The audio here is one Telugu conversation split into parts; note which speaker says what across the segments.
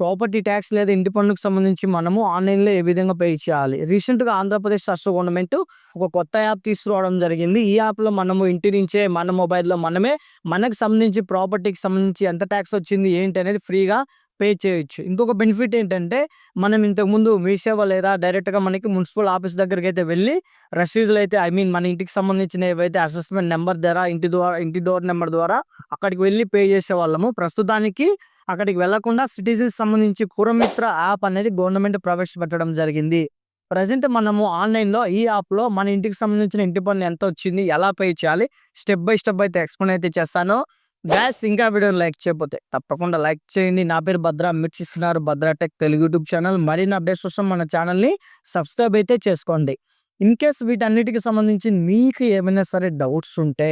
Speaker 1: ప్రాపర్టీ ట్యాక్స్ లేదా ఇంటి పన్నుకు సంబంధించి మనము ఆన్‌లైన్‌లో ఏ విధంగా పే చేయాలి? రీసెంట్‌గా ఆంధ్రప్రదేశ్ రాష్ట్ర గవర్నమెంట్ ఒక కొత్త యాప్ తీసుకురావడం జరిగింది. ఈ యాప్‌లో మనము ఇంటి నుంచే మన మొబైల్‌లో మనమే మనకు సంబంధించి ప్రాపర్టీకి సంబంధించి ఎంత ట్యాక్స్ వచ్చింది ఏంటి అనేది ఫ్రీగా పే చేయొచ్చు. ఇంకొక బెనిఫిట్ ఏంటంటే మనం ఇంతకుముందు మీ సేవ లేదా డైరెక్ట్‌గా మనకి మున్సిపల్ ఆఫీస్ దగ్గరకైతే వెళ్ళి రసీదులు అయితే ఐ మీన్ మన ఇంటికి సంబంధించిన ఏవైతే అసెస్మెంట్ నెంబర్ ద్వారా ఇంటి ద్వారా ఇంటి డోర్ నెంబర్ ద్వారా అక్కడికి వెళ్ళి పే చేసేవాళ్ళము. ప్రస్తుతానికి అక్కడికి వెళ్ళకుండా సిటిజన్స్ సంబంధించి కురమిత్ర యాప్ అనేది గవర్నమెంట్ ప్రవేశపెట్టడం జరిగింది. ప్రజెంట్ మనము ఆన్‌లైన్‌లో ఈ యాప్‌లో మన ఇంటికి సంబంధించిన ఇంటి పన్ను ఎంత వచ్చింది? ఎలా పే చేయాలి? స్టెప్ బై స్టెప్ అయితే ఎక్స్‌ప్లెయిన్ అయితే చేస్తాను. గ్యాస్ ఇంకా వీడియో లైక్ చేయకపోతే తప్పకుండా లైక్ చేయండి. నా పేరు Bhadra. మిర్చిస్తున్నారు Bhadra tech Telugu YouTube channel. మరిన్ని అప్డేట్స్ కోసం మన ఛానల్‌ని సబ్స్క్రైబ్ అయితే చేసుకోండి. ఇన్ కేస్ వీటన్నిటికి సంబంధించి మీకు ఏమైనా సరే డౌట్స్ ఉంటే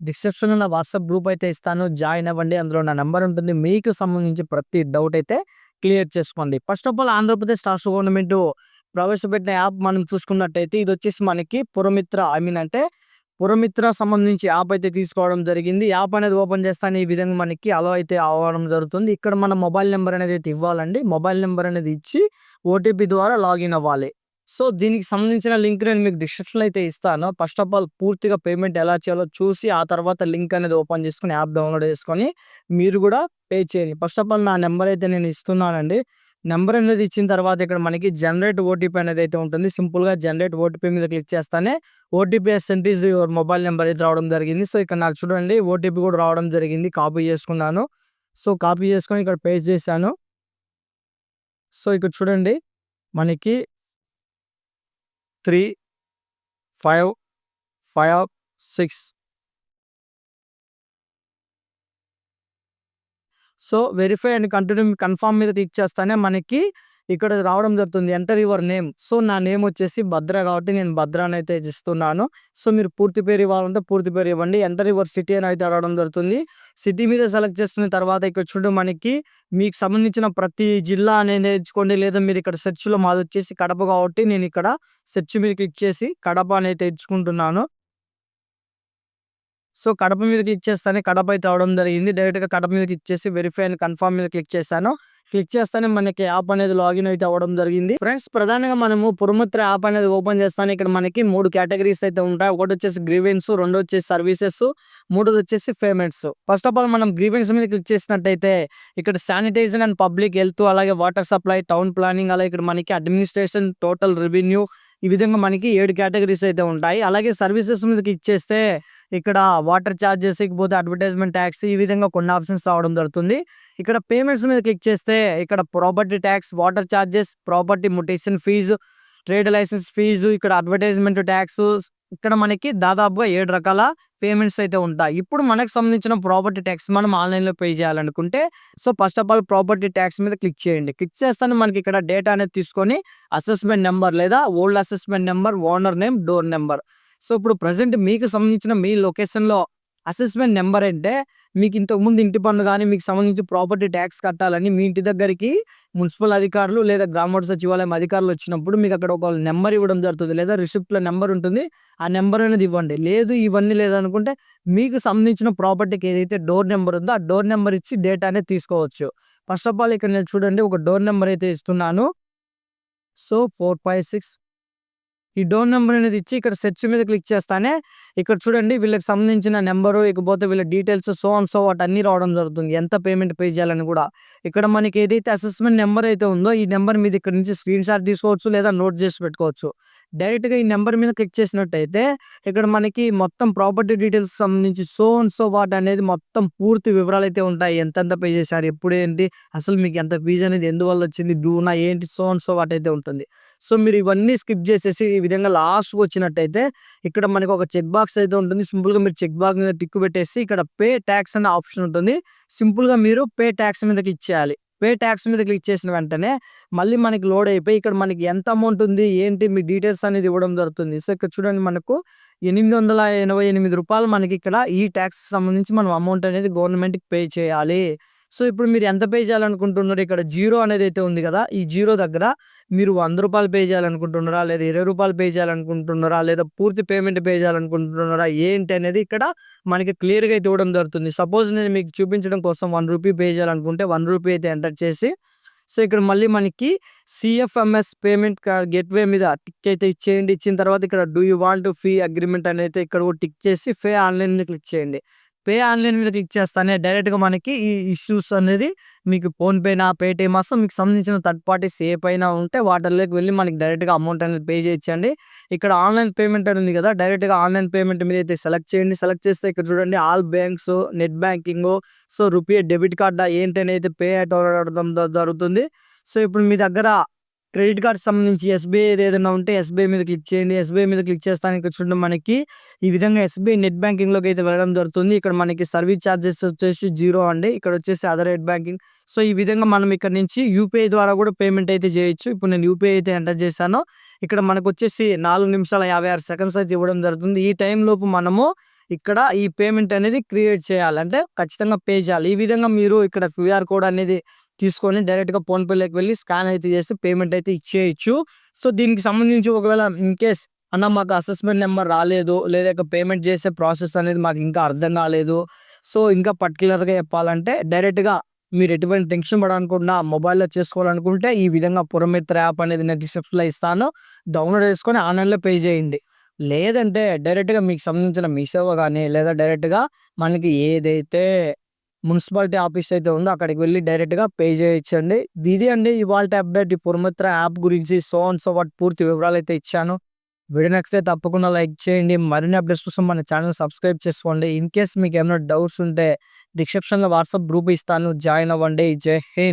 Speaker 1: డిస్క్రిప్షన్‌లో నా వాట్సాప్ గ్రూప్ అయితే ఇస్తాను. జాయిన్ అవ్వండి. అందులో నా నెంబర్ ఉంటుంది. మీకు సంబంధించి ప్రతి డౌట్ అయితే క్లియర్ చేసుకోండి. ఫస్ట్ ఆఫ్ ఆల్ ఆంధ్రప్రదేశ్ రాష్ట్ర గవర్నమెంట్ ప్రవేశపెట్టిన యాప్ మనం చూసుకున్నట్టయితే ఇది వచ్చేసి మనకి పురమిత్ర ఐ మీన్ అంటే పురమిత్ర సంబంధించి యాప్ అయితే తీసుకోవడం జరిగింది. యాప్ అనేది ఓపెన్ చేస్తాను ఈ విధంగా మనకి అలో అయితే అవ్వడం జరుగుతుంది. ఇక్కడ మన మొబైల్ నెంబర్ అనేది అయితే ఇవ్వాలండి. మొబైల్ నెంబర్ అనేది ఇచ్చి ఓటీపీ ద్వారా లాగిన్ అవ్వాలి. సో దీనికి సంబంధించిన లింక్ నేను మీకు డిస్క్రిప్షన్‌లో అయితే ఇస్తాను. ఫస్ట్ ఆఫ్ ఆల్ పూర్తిగా పేమెంట్ ఎలా చేయాలో చూసి ఆ తర్వాత లింక్ అనేది ఓపెన్ చేసుకొని యాప్ డౌన్‌లోడ్ చేసుకొని మీరు కూడా పే చేయండి. ఫస్ట్ ఆఫ్ ఆల్ నా నెంబర్ అయితే నేను ఇస్తున్నానండి. నెంబర్ అనేది ఇచ్చిన తర్వాత ఇక్కడ మనకి జనరేట్ ఓటీపీ అనేది అయితే ఉంటుంది. సింపుల్‌గా జనరేట్ ఓటీపీ మీద క్లిక్ చేస్తానే ఓటీపీ ఎస్ఎన్టీస్ యువర్ మొబైల్ నెంబర్ అయితే రావడం జరిగింది. సో ఇక్కడ నాకు చూడండి ఓటీపీ కూడా రావడం జరిగింది. కాపీ చేసుకున్నాను. సో కాపీ చేసుకొని ఇక్కడ పేస్ట్ చేశాను. సో ఇక్కడ చూడండి మనకి 3 5 5 6 so verify and continue confirm మీద క్లిక్ చేస్తానే మనకి ఇక్కడ రావడం జరుగుతుంది. Enter your name. సో నా నేమ్ వచ్చేసి భద్ర కాబట్టి నేను భద్ర అని అయితే ఇస్తున్నాను. సో మీరు పూర్తి పేరు ఇవ్వాలంటే పూర్తి పేరు ఇవ్వండి. ఎంటర్ యువర్ సిటీ అని అయితే అడగడం జరుగుతుంది. సిటీ మీద సెలెక్ట్ చేసుకున్న తర్వాత ఇక్కడ చూడండి మనకి మీకు సంబంధించిన ప్రతి జిల్లా అనేది ఎంచుకోండి. లేదా మీరు ఇక్కడ సెర్చ్‌లో మాదొచ్చేసి కడప కాబట్టి నేను ఇక్కడ సెర్చ్ మీద క్లిక్ చేసి కడప అని అయితే ఎంచుకుంటున్నాను. సో కడప మీద క్లిక్ చేస్తానే కడప అయితే అవడం జరిగింది. డైరెక్ట్‌గా కడప మీద క్లిక్ చేసి వెరిఫై అండ్ కన్ఫర్మ్ మీద క్లిక్ చేశాను. క్లిక్ చేస్తానే మనకి యాప్ అనేది లాగిన్ అయితే అవ్వడం జరిగింది. ఫ్రెండ్స్ ప్రధానంగా మనము పురమిత్ర యాప్ అనేది ఓపెన్ చేస్తాను ఇక్కడ మనకి మూడు కేటగిరీస్ అయితే ఉంటాయి. ఒకటి వచ్చేసి గ్రీవెన్స్, రెండోచ్చేసి సర్వీసెస్, మూడోదొచ్చేసి పేమెంట్స్. ఫస్ట్ ఆఫ్ ఆల్ మనం గ్రీవెన్స్ మీద క్లిక్ చేసినట్టయితే ఇక్కడ శానిటైజేషన్ అండ్ పబ్లిక్ హెల్త్ అలాగే వాటర్ సప్లై, టౌన్ ప్లానింగ్ అలాగే ఇక్కడ మనకి అడ్మినిస్ట్రేషన్, టోటల్ రెవెన్యూ ఈ విధంగా మనకి ఏడు కేటగిరీస్ అయితే ఉంటాయి. అలాగే సర్వీసెస్ మీద క్లిక్ చేస్తే ఇక్కడ వాటర్ ఛార్జెస్ ఇకపోతే అడ్వర్టైజ్మెంట్ ట్యాక్స్ ఈ విధంగా కొన్ని ఆప్షన్స్ రావడం జరుగుతుంది. ఇక్కడ పేమెంట్స్ మీద క్లిక్ చేస్తే ఇక్కడ property tax, water charges, property mutation fee, trade license fee, ఇక్కడ అడ్వర్టైజ్మెంట్ ట్యాక్స్ ఇక్కడ మనకి దాదాపుగా ఏడు రకాల పేమెంట్స్ అయితే ఉంటాయి. ఇప్పుడు మనకు సంబంధించిన ప్రాపర్టీ ట్యాక్స్ మనం ఆన్‌లైన్‌లో పే చేయాలనుకుంటే so first of all property tax మీద క్లిక్ చేయండి. క్లిక్ చేస్తానే మనకి ఇక్కడ డేటా అనేది తీసుకొని అసెస్మెంట్ నెంబర్ లేదా old assessment number owner name, door number so ఇప్పుడు ప్రజెంట్ మీకు సంబంధించిన మీ లొకేషన్‌లో అసెస్మెంట్ నెంబర్ అంటే మీకు ఇంతకుముందు ఇంటి పన్ను కానీ మీకు సంబంధించి ప్రాపర్టీ ట్యాక్స్ కట్టాలని మీ ఇంటి దగ్గరికి మున్సిపల్ అధికారులు లేదా గ్రామోట్ సచివాలయం అధికారులు వచ్చినప్పుడు మీకు అక్కడ ఒక నెంబర్ ఇవ్వడం జరుగుతుంది. లేదా రిసిప్ట్‌లో నెంబర్ ఉంటుంది. ఆ నెంబర్ అనేది ఇవ్వండి. లేదు ఇవన్నీ లేదనుకుంటే మీకు సంబంధించిన ప్రాపర్టీకి ఏదైతే డోర్ నెంబర్ ఉందో ఆ డోర్ నెంబర్ ఇచ్చి డేటా అనేది తీసుకోవచ్చు. ఫస్ట్ ఆఫ్ ఆల్ ఇక్కడ నేను చూడండి ఒక డోర్ నెంబర్ అయితే ఇస్తున్నాను. సో 456 ఈ డోర్ నెంబర్ అనేది ఇచ్చి ఇక్కడ సెర్చ్ మీద క్లిక్ చేస్తానే ఇక్కడ చూడండి వీళ్ళకి సంబంధించిన నెంబరు ఇకపోతే వీళ్ళ డీటెయిల్స్ సో అండ్ సో వాటి అన్నీ రావడం జరుగుతుంది. ఎంత పేమెంట్ పే చేయాలని కూడా. ఇక్కడ మనకి ఏదైతే అసెస్మెంట్ నెంబర్ అయితే ఉందో ఈ నెంబర్ మీద ఇక్కడ నుంచి స్క్రీన్ షాట్ తీసుకోవచ్చు లేదా నోట్ చేసి పెట్టుకోవచ్చు. డైరెక్ట్‌గా ఈ నెంబర్ మీద క్లిక్ చేసినట్టయితే ఇక్కడ మనకి మొత్తం ప్రాపర్టీ డీటెయిల్స్ సంబంధించి సో అండ్ సో వాట్ అనేది మొత్తం పూర్తి వివరాలు అయితే ఉంటాయి. ఎంతెంత పే చేశారు? ఎప్పుడు ఏంటి? అసలు మీకు ఎంత ఫీజ్ అనేది ఎందువల్ల వచ్చింది? డూనా ఏంటి? సో అండ్ సో వాట్ అయితే ఉంటుంది. సో మీరు ఇవన్నీ స్కిప్ చేసేసి ఈ విధంగా లాస్ట్‌కి వచ్చినట్టయితే ఇక్కడ మనకి ఒక చెక్ బాక్స్ అయితే ఉంటుంది. సింపుల్‌గా మీరు చెక్ బాక్స్ మీద టిక్ పెట్టేసి ఇక్కడ పే ట్యాక్స్ అనే ఆప్షన్ ఉంటుంది. సింపుల్‌గా మీరు పే ట్యాక్స్ మీద క్లిక్ చేయాలి. పే ట్యాక్స్ మీద క్లిక్ చేసిన వెంటనే మళ్ళీ మనకి లోడ్ అయిపోయి ఇక్కడ మనకి ఎంత అమౌంట్ ఉంది? ఏంటి? మీ డీటెయిల్స్ అనేది ఇవ్వడం జరుగుతుంది. సో ఇక్కడ చూడండి మనకు ఎనిమిది వందల ఎనభై ఎనిమిది రూపాయలు మనకి ఇక్కడ ఈ టాక్స్‌కి సంబంధించి మనం అమౌంట్ అనేది గవర్నమెంట్‌కి పే చేయాలి. సో ఇప్పుడు మీరు ఎంత పే చేయాలనుకుంటున్నారు? ఇక్కడ జీరో అనేది అయితే ఉంది కదా! ఈ జీరో దగ్గర మీరు వంద రూపాయలు పే చేయాలనుకుంటున్నారా? లేదా ఇరవై రూపాయలు పే చేయాలనుకుంటున్నారా? లేదా పూర్తి పేమెంట్ పే చేయాలనుకుంటున్నారా? ఏంటి అనేది ఇక్కడ మనకి క్లియర్‌గా అయితే ఇవ్వడం జరుగుతుంది. సపోజ్ నేను మీకు చూపించడం కోసం వన్ రూపీ పే చేయాలనుకుంటే వన్ రూపీ అయితే ఎంటర్ చేసి సో ఇక్కడ మళ్ళీ మనకి సిఎఫ్ఎంఎస్ పేమెంట్ గేట్వే మీద టిక్ అయితే ఇచ్చేయండి ఇచ్చిన తర్వాత ఇక్కడ do you want fee agreement అనేది ఇక్కడ టిక్ చేసి ఫే ఆన్లైన్ క్లిక్ చేయండి పే ఆన్లైన్ మీద క్లిక్ చేస్తానే డైరెక్ట్గా మనకి ఈ ఇష్యూస్ అనేది మీకు ఫోన్పేనా పేటిఎం అసలు మీకు సంబంధించిన థర్డ్ పార్టీస్ ఏ పైన ఉంటే వాటిల్లోకి వెళ్ళి మనకి డైరెక్ట్గా అమౌంట్ అనేది పే చేయించండి ఇక్కడ ఆన్లైన్ పేమెంట్ అని ఉంది కదా డైరెక్ట్గా ఆన్లైన్ పేమెంట్ మీద అయితే సెలెక్ట్ చేయండి సెలెక్ట్ చేస్తే ఇక్కడ చూడండి all banks net banking so RuPay debit card ఏంటని అయితే పే అవ్వడం జరుగుతుంది సో ఇప్పుడు మీ దగ్గర క్రెడిట్ కార్డ్ సంబంధించి ఎస్బీఐ ఏదైనా ఉంటే ఎస్బీఐ మీద క్లిక్ చేయండి. ఎస్బీఐ మీద క్లిక్ చేస్తానికి ఇక్కడ చూడండి మనకి ఈ విధంగా ఎస్బీఐ నెట్ బ్యాంకింగ్లోకి అయితే వెళ్ళడం జరుగుతుంది. ఇక్కడ మనకి సర్వీస్ ఛార్జెస్ వచ్చేసి జీరో అండి. ఇక్కడ వచ్చేసి అదర్ నెట్ బ్యాంకింగ్. సో ఈ విధంగా మనం ఇక్కడ నుంచి యూపీఐ ద్వారా కూడా పేమెంట్ అయితే చేయొచ్చు. ఇప్పుడు నేను యూపీఐ అయితే ఎంటర్ చేశాను. ఇక్కడ మనకు వచ్చేసి నాలుగు నిమిషాల యాభై ఆరు సెకండ్స్ అయితే ఇవ్వడం జరుగుతుంది. ఈ టైంలోపు మనము ఇక్కడ ఈ పేమెంట్ అనేది క్రియేట్ చేయాలి. అంటే ఖచ్చితంగా పే చేయాలి. ఈ విధంగా మీరు ఇక్కడ క్యూఆర్ కోడ్ అనేది తీసుకొని డైరెక్ట్గా ఫోన్పేలోకి వెళ్ళి స్కాన్ అయితే చేసి పేమెంట్ అయితే ఇచ్చేయచ్చు. సో దీనికి సంబంధించి ఒకవేళ ఇన్ కేస్ అన్న మాకు అసెస్మెంట్ నెంబర్ రాలేదు లేదా పేమెంట్ చేసే ప్రాసెస్ అనేది మాకు ఇంకా అర్థం కాలేదు. సో ఇంకా పర్టికులర్గా చెప్పాలంటే డైరెక్ట్గా మీరు ఎటువంటి టెన్షన్ పడాలనుకున్నా మొబైల్లో చేసుకోవాలనుకుంటే ఈ విధంగా పురమిత్ర యాప్ అనేది నేను డిస్క్రిప్షన్లో ఇస్తాను. డౌన్లోడ్ చేసుకొని ఆన్లైన్లో పే చేయండి. లేదంటే డైరెక్ట్గా మీకు సంబంధించిన మీషో కానీ లేదా డైరెక్ట్గా మనకి ఏదైతే మున్సిపాలిటీ ఆఫీస్ అయితే ఉందో. అక్కడికి వెళ్ళి డైరెక్ట్గా పే చేయొచ్చండి ఇది అండి ఇవాళ అప్డేట్. ఈ పురమిత్ర యాప్ గురించి సో అండ్ సో వాటి పూర్తి వివరాలు అయితే ఇచ్చాను. వీడియో నచ్చితే తప్పకుండా లైక్ చేయండి. మరిన్ని అప్డేట్స్ కోసం మన ఛానల్ సబ్స్క్రైబ్ చేసుకోండి. ఇన్ కేస్ మీకు ఏమైనా డౌట్స్ ఉంటే డిస్క్రిప్షన్లో వాట్సాప్ గ్రూప్ ఇస్తాను. జాయిన్ అవ్వండి. జై హింద్.